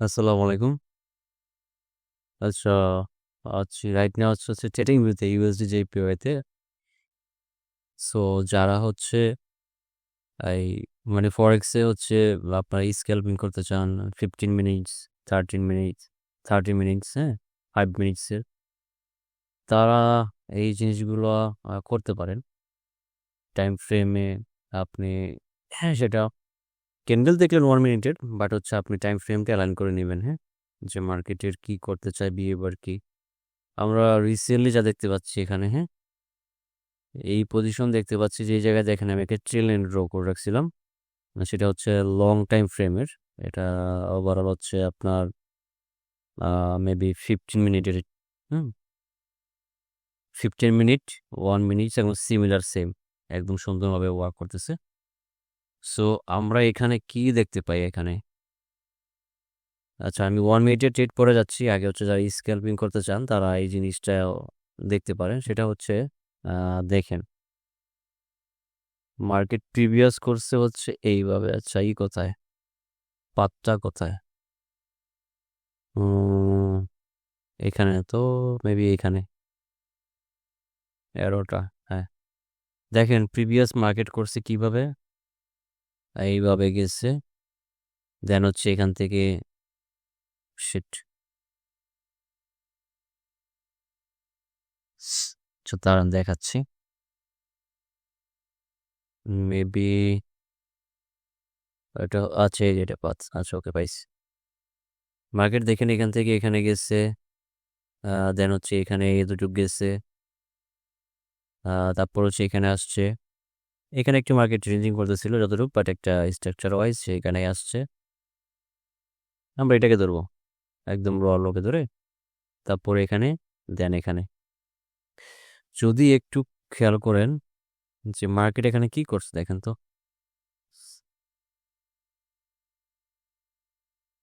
আসসালামু আলাইকুম। আচ্ছা, আছি রাইট নাও হচ্ছে ট্রেডিং ভিউতে ইউএসডি JPY তে। সো যারা হচ্ছে এই মানে ফরেক্স হচ্ছে আপনারা স্ক্যালপিং করতে চান 15 মিনিটস, 13 মিনিটস, 30 মিনিটস, হ্যাঁ? 5 মিনিটস এর। তারা এই জিনিসগুলো করতে পারেন। টাইম ফ্রেমে আপনি হ্যাঁ, সেটা ক্যান্ডেল দেখলেন ওয়ান মিনিটের বাট হচ্ছে আপনি টাইম ফ্রেমটা এলাইন করে নেবেন হ্যাঁ? যে মার্কেটের কি করতে চায় বিহেভিয়ার কি। আমরা রিসেন্টলি যা দেখতে পাচ্ছি এখানে, হ্যাঁ? এই পজিশন দেখতে পাচ্ছি যে এই জায়গায় দেখেন আমি একটা ট্রেল লাইন ড্র করে রাখছিলাম। সেটা হচ্ছে লং টাইম ফ্রেমের। এটা ওভারঅল হচ্ছে আপনার মেবি 15 মিনিটের, হুম? 15 মিনিট, ওয়ান মিনিট এবং সিমিলার সেম একদম সুন্দরভাবে ওয়ার্ক করতেছে। সো আমরা এখানে কি দেখতে পাই এখানে? আচ্ছা আমি ওয়ান মিনিটের ট্রেড পরে যাচ্ছি। আগে হচ্ছে যারা স্ক্যালপিং করতে চান তারা এই জিনিসটা দেখতে পারেন। সেটা হচ্ছে দেখেন। মার্কেট প্রিভিয়াস করছে হচ্ছে এইভাবে। আচ্ছা ই কোথায়? পাতটা কোথায়? এখানে তো মেবি এখানে। অ্যারোটা, হ্যাঁ। দেখেন প্রিভিয়াস মার্কেট করছে কীভাবে? এইভাবে গেছে। দেন হচ্ছে এখান থেকে শিট। দাঁড়ান দেখাচ্ছি। মেবি এটা এই যে এটা পাত। আচ্ছা ওকে পাইছি। মার্কেট দেখেন এখান থেকে এখানে গেছে। দেন হচ্ছে এখানে এতটুক গেছে। আ, তারপর হচ্ছে এখানে আসছে। এখানে একটু মার্কেট রেঞ্জিং করতেছিল যতটুকু বাট একটা স্ট্রাকচার ওয়াইজ সেখানেই আসছে। আমরা এটাকে ধরবো। একদম র লোকে ধরে। তারপর এখানে দেন এখানে। যদি একটু খেয়াল করেন যে মার্কেট এখানে কি করছে দেখেন তো।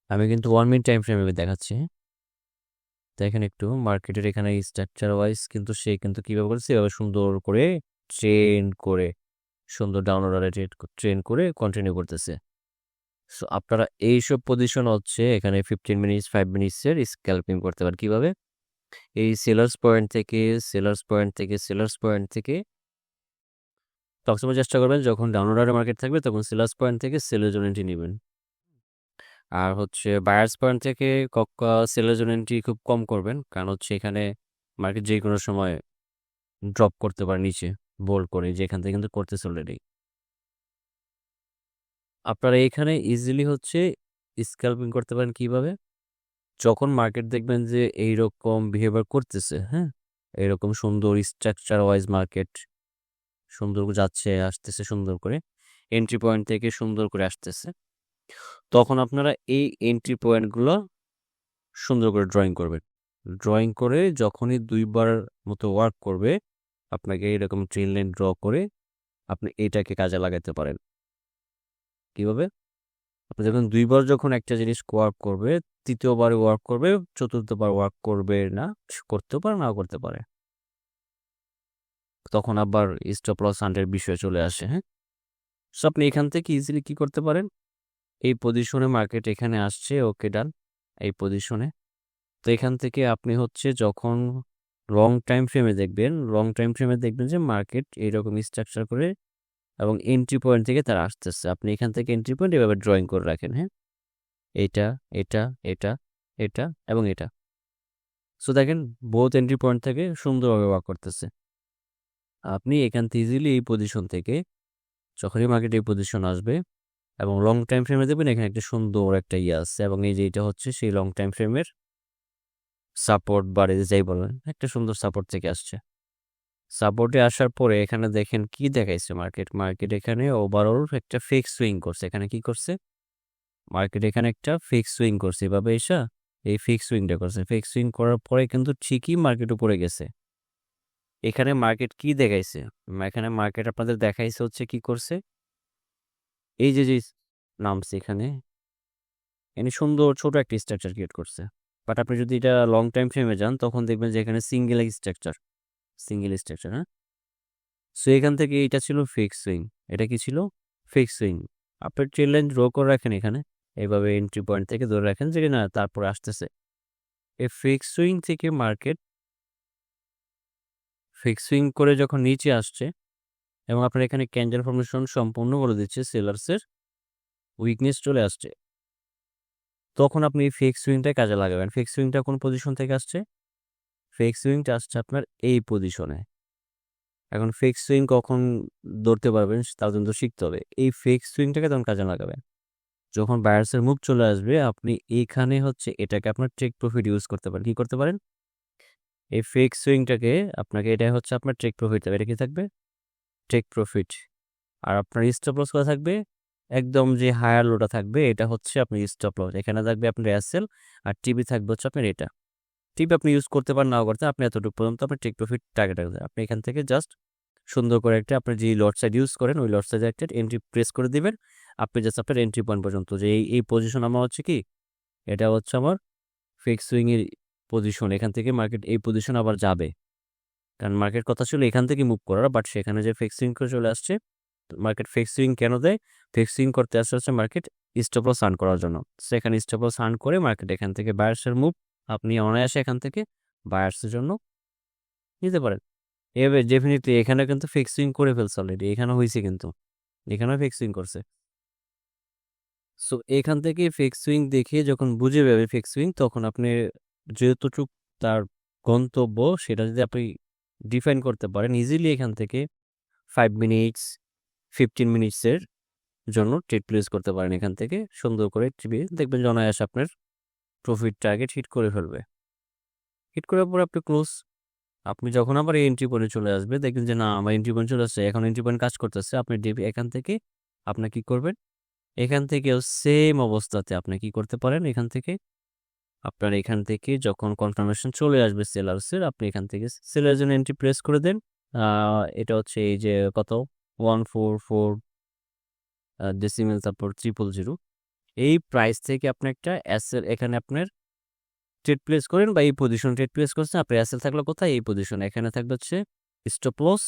আমি কিন্তু ওয়ান মিনিট টাইম ফ্রেমে দেখাচ্ছি। দেখেন একটু মার্কেটের এখানে স্ট্রাকচার ওয়াইজ কিন্তু সে কিন্তু কীভাবে করেছে এভাবে সুন্দর করে ট্রেন করে সুন্দর ডাউনওয়ার্ডে ট্রেড ট্রেন করে কন্টিনিউ করতেছে। সো আপনারা এইসব পজিশন হচ্ছে এখানে 15 মিনিটস ফাইভ মিনিটসের স্ক্যালপিং করতে পারেন কীভাবে এই সেলার্স পয়েন্ট থেকে সেলার্স পয়েন্ট থেকে সেলার্স পয়েন্ট থেকে সবসময় চেষ্টা করবেন যখন ডাউনওয়ার্ডে মার্কেট থাকবে তখন সেলার্স পয়েন্ট থেকে সেলের জন্য এন্ট্রি নিবেন। আর হচ্ছে বায়ার্স পয়েন্ট থেকে সেলের জন্য এন্ট্রি খুব কম করবেন। কারণ হচ্ছে এখানে মার্কেট যে কোনো সময় ড্রপ করতে পারে নিচে বোল্ড করে যেখান থেকে কিন্তু করতেছে অলরেডি। আপনারা এখানে ইজিলি হচ্ছে স্ক্যালপিং করতে পারেন কীভাবে? যখন মার্কেট দেখবেন যে এইরকম বিহেভিয়ার করতেছে, হ্যাঁ? এরকম সুন্দর স্ট্রাকচার ওয়াইজ মার্কেট সুন্দর যাচ্ছে আসতেছে সুন্দর করে। এন্ট্রি পয়েন্ট থেকে সুন্দর করে আসতেছে। তখন আপনারা এই এন্ট্রি পয়েন্টগুলো সুন্দর করে ড্রয়িং করবেন। ড্রয়িং করে যখনই দুইবার মতো ওয়ার্ক করবে আপনাকে এরকম ট্রেল লাইন ড্র করে আপনি এটাকে কাজে লাগাতে পারেন। কীভাবে? আপনি যখন ২ বার যখন একটা জিনিস ওয়ার্ক করবে, ৩য় বারে ওয়ার্ক করবে, চতুর্থবার ওয়ার্ক করবে না, করতেও পারে নাও করতে পারে। তখন আবার স্টপ লস হান্টের বিষয়ে চলে আসে, হ্যাঁ? সো আপনি এখান থেকে ইজিলি কি করতে পারেন? এই পজিশনে মার্কেট এখানে আসছে ওকে ডান। এই পজিশনে। তো এখান থেকে আপনি হচ্ছে যখন লং টাইম ফ্রেমে দেখবেন, লং টাইম ফ্রেমে দেখবেন যে মার্কেট এইরকম স্ট্রাকচার করে এবং এন্ট্রি পয়েন্ট থেকে তারা আসতেছে। আপনি এখান থেকে এন্ট্রি পয়েন্ট এভাবে ড্রয়িং করে রাখেন, হ্যাঁ? এটা এটা, এটা, এটা এবং এটা। সো দেখেন বোথ এন্ট্রি পয়েন্ট থেকে সুন্দরভাবে ওয়াক করতেছে। আপনি এখান থেকে ইজিলি এই পজিশন থেকে যখনই মার্কেট এই পজিশন আসবে এবং লং টাইম ফ্রেমে দেখবেন এখানে একটা সুন্দর একটা ইয়ে আছে এবং এই যে এটা হচ্ছে সেই লং টাইম ফ্রেমের সাপোর্ট বা যাই বলেন একটা সুন্দর সাপোর্ট থেকে আসছে। সাপোর্টে আসার পরে এখানে দেখেন কি দেখাইছে মার্কেট? মার্কেট এখানে ওভারঅল একটা ফিক্স সুইং করছে। এখানে কি করছে? মার্কেট এখানে একটা ফিক্স সুইং করছে। এভাবে এসা এই ফিক্স সুইংটা করছে। ফিক্স সুইং করার পরে কিন্তু ঠিকই মার্কেট উপরে গেছে। এখানে মার্কেট কি দেখাইছে? এখানে মার্কেট আপনাদের দেখাইছে হচ্ছে কি করছে? এই যে, যে নামছে এখানে এখানে সুন্দর ছোট একটা স্ট্রাকচার ক্রিয়েট করছে। বাট আপনি যদি এটা লং টাইম ফ্রেমে যান তখন দেখবেন যে এখানে সিঙ্গেল স্ট্রাকচার, সিঙ্গেল স্ট্রাকচার, হ্যাঁ? সো এখান থেকে এটা ছিল ফিক্স সুইং। এটা কি ছিল? Fix swing. আপনি ট্রেল লাইন ড্র করে রাখেন এখানে। এইভাবে এন্ট্রি পয়েন্ট থেকে ধরে রাখেন যে না তারপরে আসতেছে এই ফিক্স সুইং থেকে মার্কেট ফিক্স সুইং করে যখন নিচে আসছে এবং আপনার এখানে ক্যান্ডেল ফর্মেশন সম্পূর্ণ বলে দিচ্ছে সেলার্সের উইকনেস চলে আসছে তখন আপনি ফিক্স সুইংটা কাজে লাগাবেন। ফিক্স সুইংটা কোন পজিশন থেকে আসছে? ফিক্স সুইংটা আসছে আপনার এই পজিশনে এখন ফিক্স সুইং কখন ধরতে পারবেন তার জন্য শিখতে হবে। এই ফিক্স সুইংটাকে তখন কাজে লাগাবেন। যখন বায়ার্সের মুখ চলে আসবে, আপনি এইখানে হচ্ছে এটাকে আপনার ট্রেক প্রফিট ইউজ করতে পারেন। কি করতে পারেন? এই ফিক্স সুইংটাকে আপনাকে এটা হচ্ছে আপনার ট্রেক প্রফিট থাকবে এটা কি থাকবে? ট্রেক প্রফিট আর আপনার স্টপ লস করা থাকবে? একদম যে হায়ার লোটা থাকবে, এটা হচ্ছে আপনি স্টপ লস এখানে থাকবে আপনার এসএল আর টিভি থাকবে হচ্ছে আপনার এটা। টিপ আপনি ইউজ করতে পারেন নাও করতে আপনি এতটুকু পর্যন্ত আপনার টেক প্রফিট টার্গেট রাখবেন আপনি এখান থেকে জাস্ট সুন্দর করে একটা আপনি যে লট সাইড ইউজ করেন, ওই লট সাইডে একটা এন্ট্রি প্রেস করে দিবেন। আপনি জাস্ট আপনার এন্ট্রি পয়েন্ট পর্যন্ত। যে এই এই পজিশন আমার হচ্ছে কি, এটা হচ্ছে আমার ফিক্স সুইংয়ের পজিশন এখান থেকে মার্কেট এই পজিশন আবার যাবে। কারণ মার্কেট কথা ছিল এখান থেকে মুভ করার বাট সেখানে যে ফিক্স করে চলে আসছে মার্কেট ফিক্স কেন দেয়? ফিক্স করতে আসতে হচ্ছে মার্কেট স্টপ লস আর্ন করার জন্য। সেখানে স্টপ লস আর্ন করে মার্কেট এখান থেকে বায়ার্সের মুভ আপনি অনায়াসে এখান থেকে বায়ার্সের জন্য নিতে পারেন। এভাবে ডেফিনেটলি এখানে কিন্তু ফিক্সিং করে ফেলছে অলরেডি এখানে হয়েছে কিন্তু। এখানেও ফিক্সিং করছে। সো এখান থেকে ফিক্স দেখে যখন বুঝে যাবে ফিক্স তখন আপনি যেহেতুটুক তার গন্তব্য, সেটা যদি আপনি ডিফাইন করতে পারেন ইজিলি এখান থেকে ফাইভ মিনিটস ফিফটিন মিনিটসের জন্য ট্রেড প্লেস করতে পারেন এখান থেকে। সুন্দর করে টিভি দেখবেন যে অনায়াস আপনার প্রফিট টার্গেট হিট করে ফেলবে। হিট করার পর আপনি ক্লোজ আপনি যখন আবার এন্ট্রি পয়েন্টে চলে আসবে, দেখবেন যে না, আমার এন্ট্রি পয়েন্ট চলে আসছে, এখন এন্ট্রি পয়েন্ট কাজ করতেছে। আপনি ডিপি এখান থেকে আপনি কি করবেন? এখান থেকেও সেম অবস্থাতে আপনি কি করতে পারেন? এখান থেকে আপনার এখান থেকে যখন কনফার্মেশন চলে আসবে সেলার্সের আপনি এখান থেকে সেলার জন্য এন্ট্রি প্রেস করে দেন। এটা হচ্ছে এই যে কত? ওয়ান ফোর ফোর ডেসিমেল তারপর ট্রিপল জিরো এই প্রাইস থেকে আপনি একটা অ্যাসেল এখানে আপনার ট্রেড প্লেস করেন বা এই পজিশন ট্রেড প্লেস করছেন, আপনার অ্যাসেল থাকল কোথায়? এই পজিশন এখানে থাকবে হচ্ছে স্টপ লস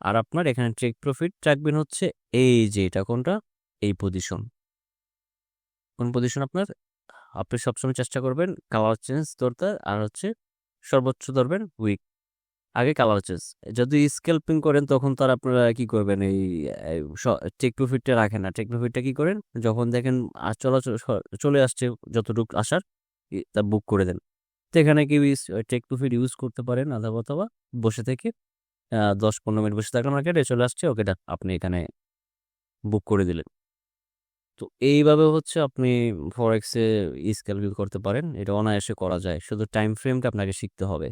আর আপনার এখানে ট্রেক প্রফিট রাখবেন হচ্ছে এই যে এটা কোনটা? এই পজিশন কোন পজিশন আপনার? আপনি সবসময় চেষ্টা করবেন কালার চেঞ্জ ধরতে, আর হচ্ছে সর্বোচ্চ ধরবেন উইক আগে কালার চেঞ্জ। যদি স্কেলপিং করেন তখন তার আপনারা কি করবেন? এই টেক প্রফিটটা রাখেন না। টেক প্রফিটটা কি করেন? যখন দেখেন চলাচল চলে আসছে যতটুকু আসার তা বুক করে দেন। তো এখানে কি টেক প্রফিট ইউজ করতে পারেন আধা অথবা বসে থেকে দশ পনেরো মিনিট বসে থাকলে মার্কেটে চলে আসছে, ওকে আপনি এখানে বুক করে দিলেন। তো এইভাবে হচ্ছে আপনি ফরেক্সে স্ক্যালকুল করতে পারেন। এটা অনায়াসে করা যায়। শুধু টাইম ফ্রেমটা আপনাকে শিখতে হবে।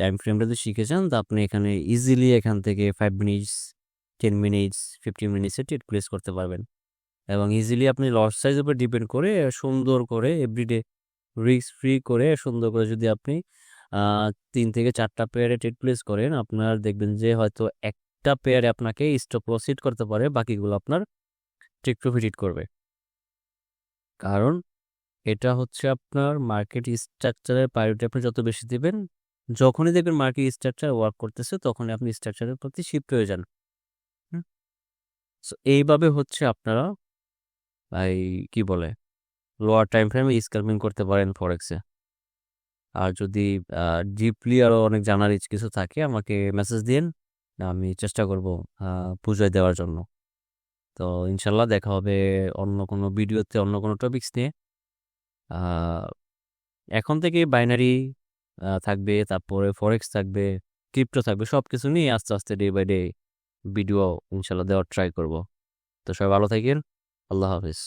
টাইম ফ্রেমটা যদি শিখে যান তো আপনি এখানে ইজিলি এখান থেকে five minutes ten minutes fifteen মিনিটসে trade place করতে পারবেন। এবং ইজিলি আপনি লস সাইজ উপর ডিপেন্ড করে সুন্দর করে এভরিডে রিস্ক ফ্রি করে সুন্দর করে যদি আপনি তিন থেকে চারটা পেয়ারে ট্রেড প্লেস করেন, আপনার দেখবেন যে হয়তো একটা পেয়ারে আপনাকে স্টপ প্রসিড করতে পারে, বাকিগুলো আপনার টেক প্রফিট করবে। কারণ এটা হচ্ছে আপনার মার্কেট স্ট্রাকচারের প্রায়োরিটি আপনি যত বেশি দেবেন যখনই দেখবেন মার্কেট স্ট্রাকচার ওয়ার্ক করতেছে, তখনই আপনি স্ট্রাকচারের প্রতি শিফট হয়ে যান। সো এইভাবে হচ্ছে আপনারা এই কি বলে লোয়ার টাইম ফ্রেমে স্ক্যালপিং করতে পারেন ফরেক্সে আর যদি ডিপলি আরও অনেক জানার কিছু থাকে, আমাকে মেসেজ দিন আমি চেষ্টা করব পুজোয় দেওয়ার জন্য। তো ইনশাল্লাহ দেখা হবে অন্য কোনো ভিডিওতে অন্য কোনো টপিক্স নিয়ে। এখন থেকে বাইনারি থাকবে, তারপরে ফরেক্স থাকবে ক্রিপ্টো থাকবে সব কিছু নিয়ে আস্তে আস্তে ডে বাই ডে ভিডিও ইনশাল্লাহ দেওয়ার ট্রাই করব। তো সবাই ভালো থাকেন, আল্লাহ হাফিজ।